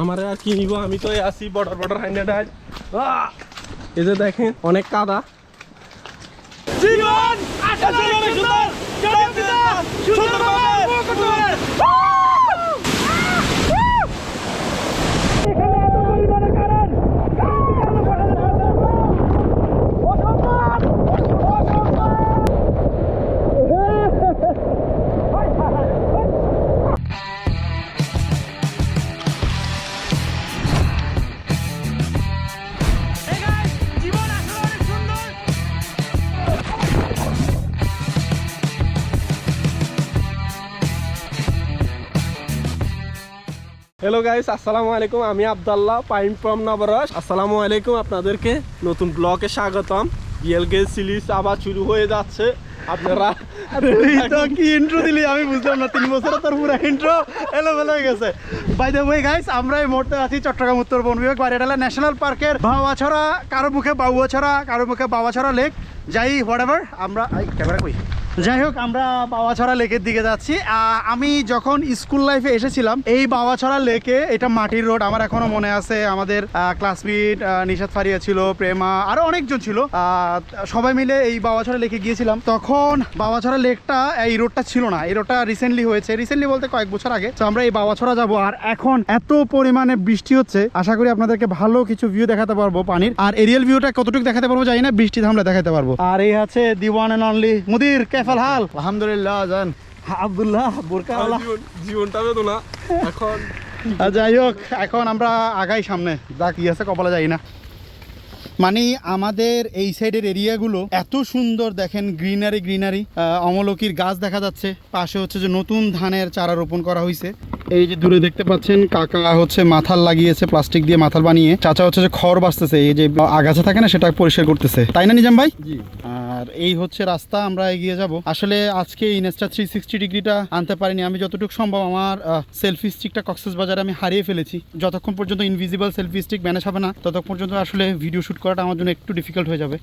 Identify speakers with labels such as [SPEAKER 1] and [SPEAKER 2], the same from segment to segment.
[SPEAKER 1] আমার আর কি নিব আমি তো এই আসি বর্ডার বর্ডার হাইনা ডাই এই যে দেখেন অনেক কাদা জীবন আসলে অনেক সুন্দর হ্যালো গাইস আসসালামু আলাইকুম আমি আবদাল্লাহ পাইম ফ্রম নবরস আসসালামু আলাইকুম আপনাদেরকে নতুন ব্লগে স্বাগতম। বিএলকে সিরিজ আবার শুরু হয়ে যাচ্ছে। আপনারা
[SPEAKER 2] কি ইন্ট্রো দিলি? আমি বুঝলাম না তিন বছর তোর পুরো ইন্ট্রো এলোমেলো হয়ে গেছে। বাই দ্য ওয়ে গাইস আমরা এই মুহূর্তে আছি চট্টগ্রাম উত্তর বন বিভাগ বারিয়াডালা ন্যাশনাল পার্কের বাউয়াছড়া কারও মুখে বাউয়াছড়া কারও মুখে বাবাছড়া লেক যাই হোয়াট আমরা ক্যামেরা কই? যাই হোক, আমরা বাবাছড়া লেকের দিকে যাচ্ছি। আমি যখন স্কুল লাইফে এসেছিলাম, এই বাবাছড়া লেকে, এটা মাটির রোড, আমার এখনও মনে আছে, আমাদের ক্লাসমেট নিশাদ ফারিয়া ছিল, প্রেমা, আরও অনেকজন ছিল। সবাই মিলে এই বাবাছড়া লেকে গিয়েছিলাম। তখন বাবাছড়া লেকটা, এই রোডটা ছিল না, এই রোডটা রিসেন্টলি হয়েছে। রিসেন্টলি বলতে কয়েক বছর আগে। তো আমরা এই বাবাছড়া যাব, আর এখন এত পরিমাণে বৃষ্টি হচ্ছে, আশা করি আপনাদেরকে ভালো কিছু ভিউ দেখাতে পারব পানির। আর এরিয়াল ভিউটা কতটুকু দেখাতে পারব জানি না, বৃষ্টি থামলে দেখাতে পারব। আর এই আছে দি ওয়ান এন্ড অনলি মুদির কেফাল হাল।
[SPEAKER 3] আলহামদুলিল্লাহ জান।
[SPEAKER 2] আব্দুল্লাহ বোরকা আল্লাহ।
[SPEAKER 1] জীবনটা বেদো না এখন
[SPEAKER 2] যাই হোক এখন আমরা আগাই সামনে। যা কি আছে কপালে যাই না। মানে আমাদের এই সাইডের এরিয়াগুলো এত সুন্দর দেখেন গ্রিনারি গ্রিনারি অমলকির গাছ দেখা যাচ্ছে। পাশে হচ্ছে যে নতুন ধানের চারা রোপণ করা হয়েছে এই যে দূরে দেখতে পাচ্ছেন কাকা হচ্ছে মাথাল লাগিয়েছে প্লাস্টিক দিয়ে মাথাল বানিয়ে। চাচা হচ্ছে যে খড় বাঁচতেছে এই যে আগাছা থাকে না সেটা পরিষ্কার করতেছে। তাই না নিজাম ভাই?
[SPEAKER 3] জি।
[SPEAKER 2] আর এই হচ্ছে রাস্তা, আমরা এগিয়ে যাব। আসলে আজকে ইনস্টা থ্রি সিক্সটি ডিগ্রিটা আনতে পারিনি, আমি যতটুকু সম্ভব আমার সেলফি স্টিকটা কক্সেস বাজারে আমি হারিয়ে ফেলেছি। যতক্ষণ পর্যন্ত ইনভিজিবল সেলফি স্টিক ম্যানেজ হবে না, ততক্ষণ পর্যন্ত আসলে ভিডিও শ্যুট করাটা আমার জন্য একটু ডিফিকাল্ট হয়ে যাবে।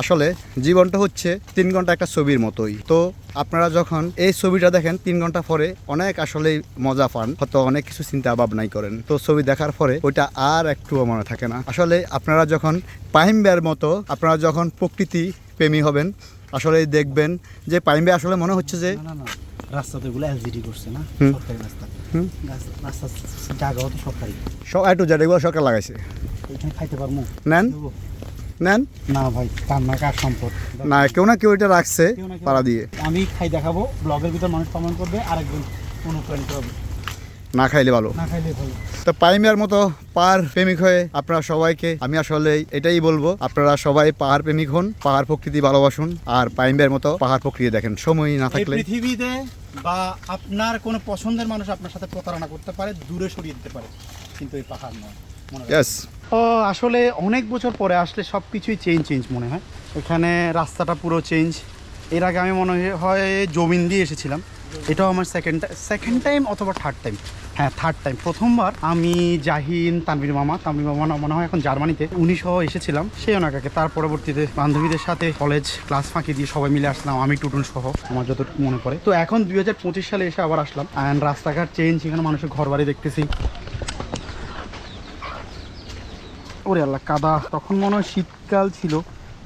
[SPEAKER 3] আসলে জীবনটা হচ্ছে তিন ঘণ্টা একটা ছবির মতোই। তো আপনারা যখন এই ছবিটা দেখেন তিন ঘণ্টা পরে অনেক আসলে মজা পান হয়তো অনেক কিছু চিন্তা ভাবনাই করেন। তো ছবি দেখার পরে ওইটা আর একটুও মনে থাকে না। আসলে আপনারা যখন পাহিমবের মতো আপনারা যখন প্রকৃতি প্রেমী হবেন আসলে দেখবেন যে পাহিমবে আসলে মনে হচ্ছে যে
[SPEAKER 2] রাস্তা তো এগুলো এলজিডি করছে না? সরকারি রাস্তা।
[SPEAKER 3] হুম।
[SPEAKER 2] রাস্তা জায়গাও তো সরকারি।
[SPEAKER 3] সব একটু এগুলো সরকার লাগাইছে।
[SPEAKER 2] এখানে খাইতে পারব।
[SPEAKER 3] নেন। নেন?
[SPEAKER 2] না ভাই কান্না কার সম্পদ?
[SPEAKER 3] না কেউ না কেউ এটা রাখছে পাড়া দিয়ে।
[SPEAKER 2] আমি খাই দেখাবো ব্লগের ভিতর মানুষ কমেন্ট করবে আরেকজন অনুপ্রাণিত হবে।
[SPEAKER 3] না খাইলে ভালো।
[SPEAKER 2] না খাইলে ভালো।
[SPEAKER 3] তো পাইমিয়ার মতো পাহাড় প্রেমিক হয়ে আপনারা সবাইকে আমি আসলে এটাই বলব আপনারা সবাই পাহাড় প্রেমিক হন পাহাড় প্রকৃতি ভালোবাসুন আর পাইমিয়ার মতো পাহাড় প্রকৃতি দেখেন সময় না থাকলে।
[SPEAKER 2] পৃথিবীতে বা আপনার কোনো পছন্দের মানুষ আপনার সাথে প্রতারণা করতে পারে দূরে সরিয়ে দিতে পারে কিন্তু এই পাহাড় নয়। ও আসলে অনেক বছর পরে আসলে সব কিছুই চেঞ্জ চেঞ্জ মনে হয়। এখানে রাস্তাটা পুরো চেঞ্জ এর আগে আমি মনে হয় জমিন দিয়ে এসেছিলাম। এটাও আমার সেকেন্ড সেকেন্ড টাইম অথবা থার্ড টাইম হ্যাঁ থার্ড টাইম প্রথমবার আমি জাহিন তানবির মামা তানবির মামা মনে হয় এখন জার্মানিতে। উনি সহ এসেছিলাম সেই ওনাকাকে তার পরবর্তীতে বান্ধবীদের সাথে কলেজ ক্লাস ফাঁকি দিয়ে সবাই মিলে আসলাম আমি টুটুন সহ। আমার যতটুকু মনে পড়ে। তো এখন দুই হাজার পঁচিশ সালে এসে আবার আসলাম। অ্যান্ড রাস্তাঘাট চেঞ্জ এখানে মানুষের ঘর বাড়ি দেখতেছি। ওরে আল্লাহ, কাদা। তখন মনে হয় শীতকাল ছিল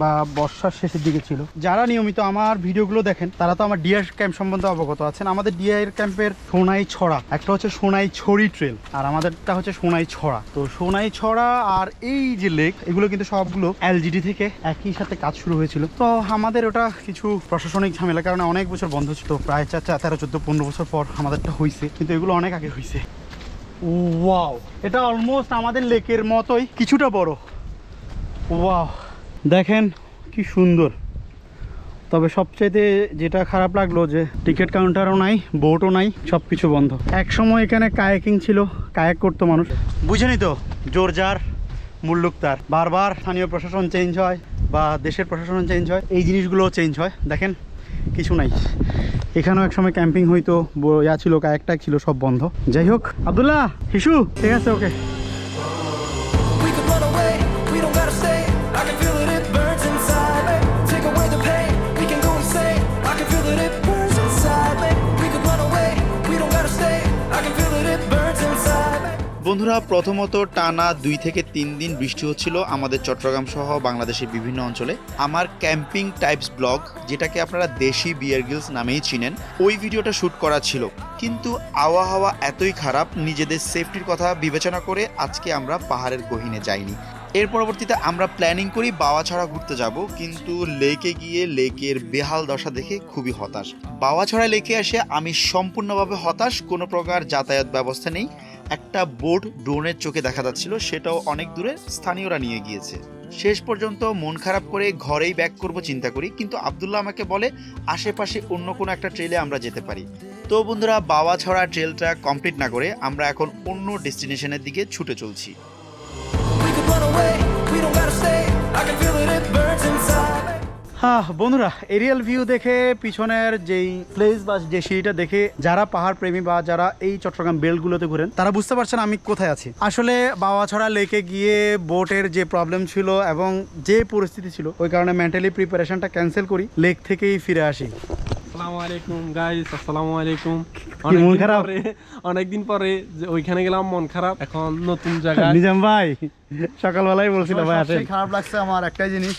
[SPEAKER 2] বা বর্ষার শেষের দিকে ছিল। যারা নিয়মিত আমার ভিডিওগুলো দেখেন, তারা তো আমার ডিয়ার ক্যাম্প সম্বন্ধে অবগত আছেন। আমাদের ডিয়ার ক্যাম্পের সোনাই ছড়া, একটা হচ্ছে সোনাই ছড়ি ট্রেল আর আমাদেরটা হচ্ছে সোনাই ছড়া। তো সোনাই ছড়া আর এই যে লেক এগুলো কিন্তু সবগুলো এলজিডি থেকে একই সাথে কাজ শুরু হয়েছিল। তো আমাদের ওটা কিছু প্রশাসনিক ঝামেলা কারণে অনেক বছর বন্ধ ছিল। প্রায় চার চার তেরো, চোদ্দ, পনেরো বছর পর আমাদেরটা হয়েছে কিন্তু এগুলো অনেক আগে হয়েছে ওয়াও এটা অলমোস্ট আমাদের লেকের মতোই, কিছুটা বড়। ওয়াও দেখেন কি সুন্দর। তবে সবচাইতে যেটা খারাপ লাগল যে টিকিট কাউন্টারও নাই, বোটও নাই সব কিছু বন্ধ। এক সময় এখানে কায়াকিং ছিল, কায়াক করতো মানুষ। বুঝেনি তো জোরজার মুল্লুক তার। বারবার স্থানীয় প্রশাসন চেঞ্জ হয় বা দেশের প্রশাসন চেঞ্জ হয়, এই জিনিসগুলো চেঞ্জ হয়। দেখেন কিছু নাই। এখানেও এক সময় ক্যাম্পিং হইতো ইয়া ছিল, কায়াকটা ছিল, সব বন্ধ। যাই হোক, আবদুল্লাহ, হিসু, ঠিক আছে, ওকে।
[SPEAKER 4] বন্ধুরা, প্রথমত টানা দুই থেকে তিন দিন বৃষ্টি হচ্ছিল আমাদের চট্টগ্রাম সহ বাংলাদেশের বিভিন্ন অঞ্চলে। আমার ক্যাম্পিং টাইপস ব্লগ, যেটাকে আপনারা দেশি বিয়ার গিলস নামেই চিনেন, ওই ভিডিওটা শ্যুট করা ছিল। কিন্তু আবহাওয়া এতই খারাপ, নিজেদের সেফটির কথা বিবেচনা করে আজকে আমরা পাহাড়ের গহিনে যাইনি। এর পরবর্তীতে আমরা প্ল্যানিং করি বাওয়াছড়া ঘুরতে যাব, কিন্তু লেকে গিয়ে লেকের বেহাল দশা দেখে খুবই হতাশ। বাওয়াছড়া লেকে এসে আমি সম্পূর্ণভাবে হতাশ, কোনো প্রকার যাতায়াত ব্যবস্থা নেই। একটা বোট ড্রোনের চোখে দেখা যাচ্ছিল, সেটাও অনেক দূরে স্থানীয়রা নিয়ে গিয়েছে। শেষ পর্যন্ত মন খারাপ করে ঘরেই ব্যাক করব চিন্তা করি, কিন্তু আবদুল্লাহ আমাকে বলে, আশেপাশে অন্য কোনো একটা ট্রেলে আমরা যেতে পারি। তো বন্ধুরা বাওয়াছড়া ট্রেলটা কমপ্লিট না করে আমরা এখন অন্য ডেস্টিনেশনের দিকে ছুটে চলছি।
[SPEAKER 2] হ্যাঁ বন্ধুরা এরিয়াল ভিউ দেখে পিছনের যেই প্লেস বা যে সিঁড়িটা দেখে যারা পাহাড় প্রেমী বা যারা এই চট্টগ্রাম বেলগুলোতে ঘুরেন, তারা বুঝতে পারছেন আমি কোথায় আছি। আসলে বাওয়াছড়া লেকে গিয়ে বোটের যে প্রবলেম ছিল এবং যে পরিস্থিতি ছিল, ওই কারণে মেন্টালি প্রিপারেশনটা ক্যান্সেল করি লেক থেকেই ফিরে আসি।
[SPEAKER 1] আসসালামু আলাইকুম গাইস আসসালামু আলাইকুম।
[SPEAKER 2] মন
[SPEAKER 1] অনেকদিন
[SPEAKER 2] খারাপ?
[SPEAKER 1] অনেকদিন পরে যে ওইখানে গেলাম মন খারাপ। এখন নতুন জায়গা।
[SPEAKER 2] নিজাম ভাই সকালবেলায় বলছিলাম ভাই আসেন।
[SPEAKER 3] খারাপ লাগছে আমার একটাই জিনিস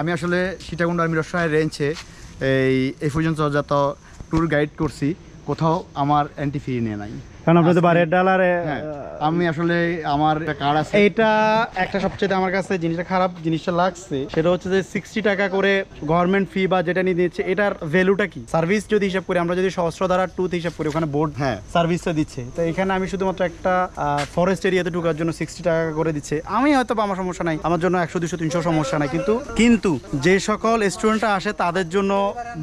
[SPEAKER 3] আমি আসলে সীতাকুণ্ড আর্মি রসায় রেঞ্জে এই এই পর্যন্ত যত ট্যুর গাইড করছি কোথাও আমার অ্যান্টি ফি নিয়ে নাই।
[SPEAKER 2] কারণ বারের
[SPEAKER 3] হ্যাঁ আমি আসলে আমার একটা কার্ড আছে।
[SPEAKER 2] এইটা একটা সবচেয়ে আমার কাছে জিনিসটা খারাপ জিনিসটা লাগছে সেটা হচ্ছে যে সিক্সটি টাকা করে গভর্নমেন্ট ফি বা যেটা নিয়ে দিচ্ছে এটার ভ্যালুটা কি? সার্ভিস যদি হিসাব করি আমরা যদি সহস্রধারা টুথ হিসাব করি ওখানে বোর্ড
[SPEAKER 3] হ্যাঁ।
[SPEAKER 2] সার্ভিসটা দিচ্ছে। তো এখানে আমি শুধুমাত্র একটা ফরেস্ট এরিয়াতে ঢোকার জন্য সিক্সটি টাকা করে দিচ্ছে। আমি হয়তো বা আমার সমস্যা নাই আমার জন্য একশো দুশো তিনশো সমস্যা নাই কিন্তু কিন্তু যে সকল স্টুডেন্টরা আসে তাদের জন্য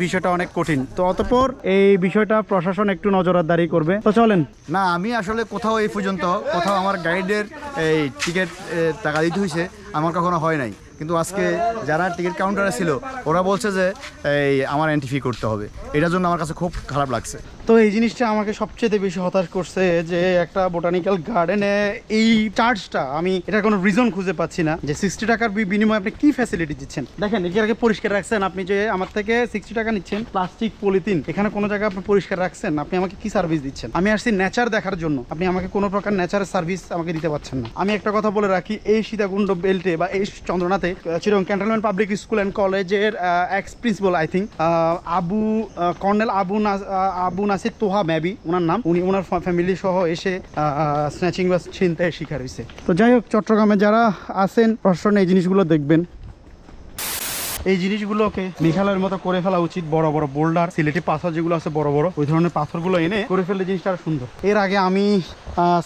[SPEAKER 2] বিষয়টা অনেক কঠিন। তো অতপর এই বিষয়টা প্রশাসন একটু নজরদারি করবে। তো চলেন
[SPEAKER 3] না, আমি আসলে কোথাও এই পর্যন্ত, কোথাও আমার গাইডের এই টিকিট টাকা দিতে হয়েছে, আমার কখনো হয় নাই। কিন্তু আজকে যারা টিকিট কাউন্টারে ছিল, ওরা বলছে যে, এই, আমার এন্ট্রি ফি করতে হবে। এটার জন্য আমার কাছে খুব খারাপ লাগছে।
[SPEAKER 2] তো এই জিনিসটা আমাকে সবচেয়ে বেশি হতাশ করছে যে একটা বোটানিক্যাল গার্ডেনে এই চার্জটা আমি এটা কোনো রিজন খুঁজে পাচ্ছি না যে সিক্সটি টাকার বিনিময়ে আপনি কি ফ্যাসিলিটি দিচ্ছেন? দেখেন এর আগে পরিষ্কার রাখছেন, আপনি যে আমার থেকে সিক্সটি টাকা নিচ্ছেন প্লাস্টিক পলিথিন এখানে কোনো জায়গায় আপনি পরিষ্কার রাখছেন? আপনি আমাকে কি সার্ভিস দিচ্ছেন? আমি আসছি নেচার দেখার জন্য। আপনি আমাকে কোনো প্রকার নেচারের সার্ভিস আমাকে দিতে পারছেন না। আমি একটা কথা বলে রাখি, এই সীতাকুণ্ড বেল্টে বা এই চন্দ্রনাথে চিরং ক্যান্টনমেন্ট পাবলিক স্কুল অ্যান্ড কলেজের ex principal I think Abu colonel Abu Abu Nasir Toha maybe ওনার নাম। উনি ওনার ফ্যামিলি সহ এসে স্ন্যাচিং বা ছিনতাইয়ের শিকার হয়েছে। তো যাই হোক, চট্টগ্রামে যারা আছেন প্রশাসন এই জিনিসগুলো দেখবেন। এই জিনিসগুলোকে মেঘালয়ের মতো করে ফেলা উচিত, বড় বড় বোল্ডার, সিলেটি পাথর যেগুলো আছে, বড় বড়, ওই ধরনের পাথরগুলো এনে করে ফেললে জিনিসটা সুন্দর। এর আগে আমি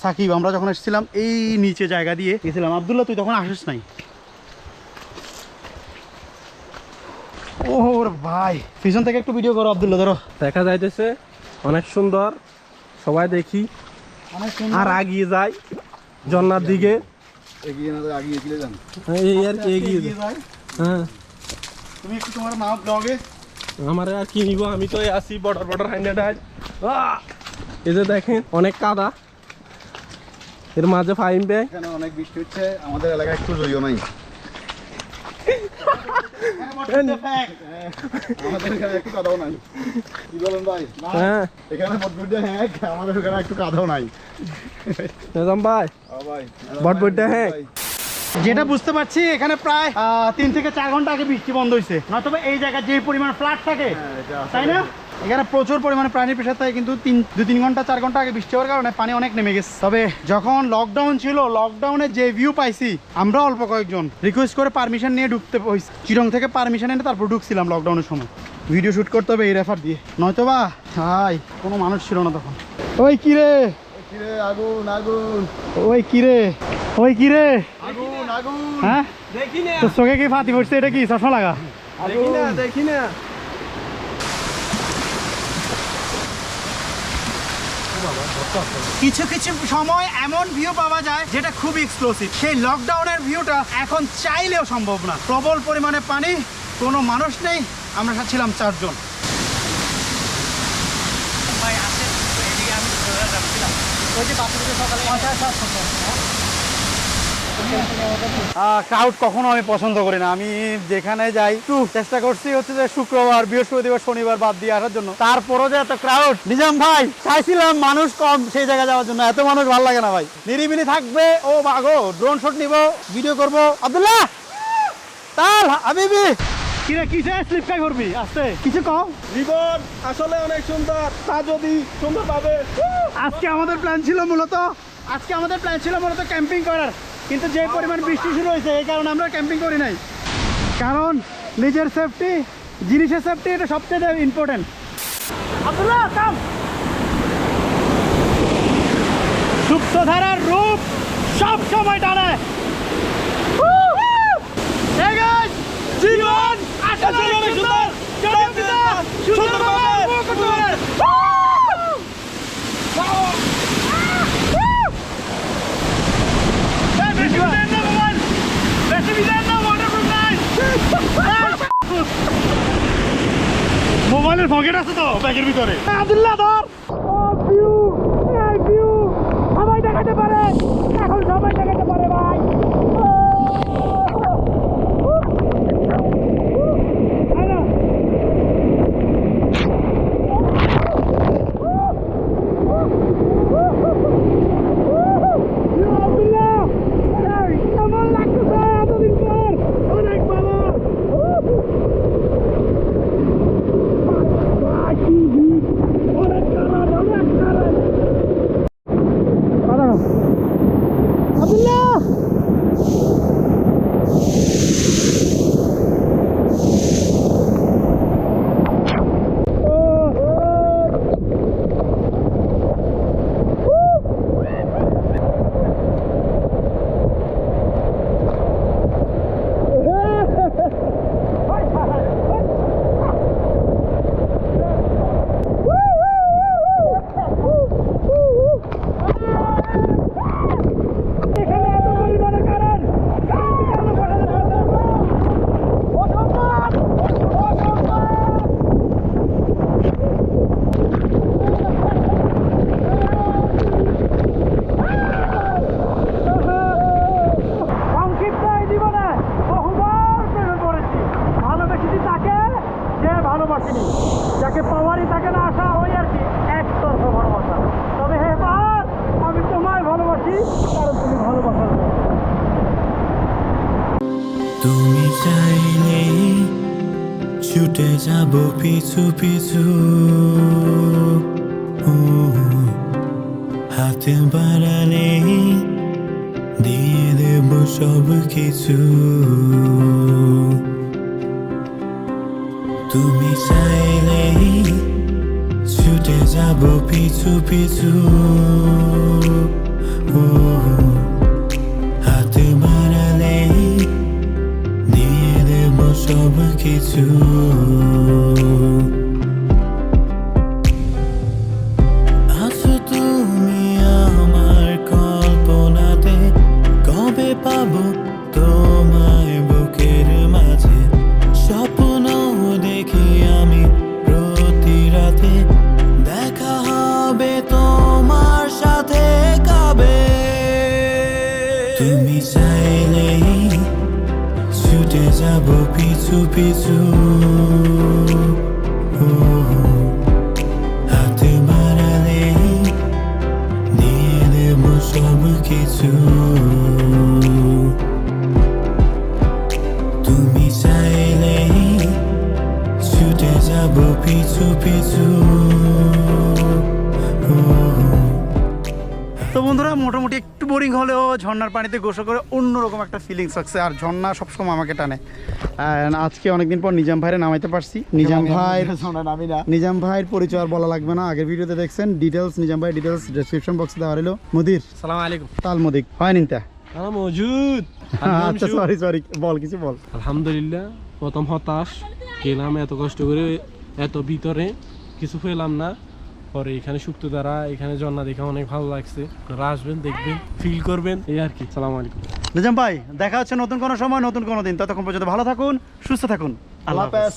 [SPEAKER 2] সাকিব, আমরা যখন এসেছিলাম, এই নিচে জায়গা দিয়ে গেছিলাম। আবদুল্লাহ, তুই তখন আসিস নাই? ওর ভাই, পিছন থেকে একটু ভিডিও করো, আবদুল্লাহ, ধরো।
[SPEAKER 1] দেখা যাইতেছে অনেক সুন্দর। সবাই দেখি। আর আগিয়ে যায় ঝর্নার দিকে।
[SPEAKER 3] এগিয়ে না আগিয়ে গেলে যান।
[SPEAKER 1] এই আর কি এগিয়ে যায় হ্যাঁ।
[SPEAKER 2] তুমি একটু তোমার মা ব্লগে?
[SPEAKER 1] আমার আর কি নিব? আমি তো এই আসি বর্ডার বর্ডার হাইনা ডাই এই যে দেখেন অনেক কাদা। এর মাঝে ফাইন
[SPEAKER 3] অনেক বৃষ্টি হচ্ছে আমাদের এলাকায় একটু জড়িও নাই।
[SPEAKER 2] যেটা বুঝতে পারছি এখানে প্রায় তিন থেকে চার ঘণ্টা আগে বৃষ্টি বন্ধ হয়েছে নয়তো এই জায়গায় যে পরিমাণ ফ্লাট থাকে তাই না? এখানে প্রচুর পরিমাণে প্রাণী পেশা থাকে কিন্তু তিন দু তিন ঘণ্টা চার ঘণ্টা আগে বৃষ্টি হওয়ার কারণে পানি অনেক নেমে গেছে। তবে যখন লকডাউন ছিল লকডাউনে যে ভিউ পাইছি আমরা অল্প কয়েকজন রিকোয়েস্ট করে পারমিশন নিয়ে ঢুকতে হয়েছে চিরং থেকে পারমিশন এনে তারপর ঢুকছিলাম লকডাউনের সময়। ভিডিও শ্যুট করতে হবে এই রেফার দিয়ে। নয়তোবা হাই কোনো মানুষ ছিল না তখন। ওই কিরে
[SPEAKER 3] কিরে আগুন আগুন
[SPEAKER 2] ওই কিরে ওই কিরে
[SPEAKER 3] আগুন আগুন।
[SPEAKER 2] হ্যাঁ?
[SPEAKER 1] দেখি না।
[SPEAKER 2] তোর চোখে কি ফাতি পড়ছে? এটা কি? চশমা লাগা?
[SPEAKER 1] দেখি না দেখি না।
[SPEAKER 2] কিছু কিছু সময় এমন ভিউ পাওয়া যায় যেটা খুব এক্সক্লুসিভ সেই লকডাউনের ভিউটা এখন চাইলেও সম্ভব না। প্রবল পরিমাণে পানি কোনো মানুষ নেই আমরা ছিলাম চারজন। ক্রাউড কখনো আমি পছন্দ করি না। আমি যেখানে যাই একটু চেষ্টা করছি হচ্ছে যে শুক্রবার বৃহস্পতিবার শনিবার বাদ দিয়ে আসার জন্য। তারপরও যে এত ক্রাউড নিজাম ভাই চাইছিলাম মানুষ কম সেই জায়গায় যাওয়ার জন্য। এত মানুষ ভালো লাগে না ভাই। নিরিবিলি থাকবে। ও বাগো ড্রোন শট নিব ভিডিও করব। আব্দুল্লাহ! তাল কিরে কিসে স্লিপ খাই করবি? আস্তে। কিছু কম
[SPEAKER 1] জীবন আসলে অনেক সুন্দর। তা যদি সুন্দর পাবে।
[SPEAKER 2] আজকে আমাদের প্ল্যান ছিল মূলত আজকে আমাদের প্ল্যান ছিল মূলত ক্যাম্পিং করার। কিন্তু যে পরিমাণ বৃষ্টি শুরু হয়েছে, এই কারণে আমরা ক্যাম্পিং করি নাই। কারণ নিজের সেফটি জিনিসের সেফটি এটা সবচেয়ে ইম্পর্টেন্ট আব্দুল্লাহ কাম সুপ্তধারার রূপ সব সময় টানে জীবন আসলে অনেক সুন্দর সুন্দরভাবে উপভোগ করতে পারে। মোবাইলের পকেট আছে তো ব্যাগের ভিতরে। আব্দুল্লাহ ধর ও ভিউ এই ভিউ সবাই দেখাতে পারে এখন সবাই দেখাতে পারে ভাই কেমন লাগতেছে এতদিন পর অনেক ভালো আব্দুল্লাহ এখানে এত পরিমাণে কারেন্ট কারেন্ট কেন পাঠাতে পারবে না? অসম্ভব! অসম্ভব! সংক্ষিপ্ত এই জীবনে বহুবার প্রেমে পড়েছি ভালোবেসেছি তাকে যে ভালোবাসিনি যাকে পাওয়ারই থাকে না, আশা ওই আর কি, একতরফা ভালোবাসা। তবে হে পাহাড় আমি তোমায় ভালোবাসি, কারণ তুমি ভালোবাসার লোক।
[SPEAKER 5] তুমি চাইলে ছুটে যাব পিছু পিছু। হাতে বাড়ালে দিয়ে দেব সব কিছু তুমি চাইলে ছুটে যাব পিছু পিছু। হাতে বাড়ালে দিয়ে দেব সব কিছু কিছু তুমি চাইলেই ছুটে যাব পিছু পিছু
[SPEAKER 2] বোরিং হলেও ঝর্ণার পানিতে গোসল করে অন্যরকম একটা ফিলিংস আছে। আর ঝর্ণা সবসময় আমাকে টানে। আজকে অনেকদিন পর নিজাম ভাইরে নামাইতে পারছি। নিজাম ভাই
[SPEAKER 3] নামি না।
[SPEAKER 2] নিজাম ভাইয়ের পরিচয় আর বলা লাগবে না। আগের ভিডিওতে দেখছেন ডিটেলস নিজাম ভাই ডিটেলস ডেসক্রিপশন বক্সে দেওয়া হলো মুদির।
[SPEAKER 1] সালাম আলাইকুম।
[SPEAKER 2] তাল মুদিক হয় নিনতা।
[SPEAKER 1] মজুদ
[SPEAKER 2] আচ্ছা সরি সরি বল কিছু বল।
[SPEAKER 1] আলহামদুলিল্লাহ প্রথম হতাশ। গেলাম এত কষ্ট করে এত ভিতরে। কিছু পেলাম না। পরে এখানে শুক্তো দ্বারা এখানে ঝর্ণা দেখে অনেক ভালো লাগছে। আপনারা আসবেন দেখবেন ফিল করবেন এই আর কি। সালাম আলাইকুম।
[SPEAKER 2] নিজাম ভাই দেখা হচ্ছে নতুন কোনো সময় নতুন কোনো দিন। ততক্ষণ পর্যন্ত ভালো থাকুন সুস্থ থাকুন। আল্লাহ হাফেজ।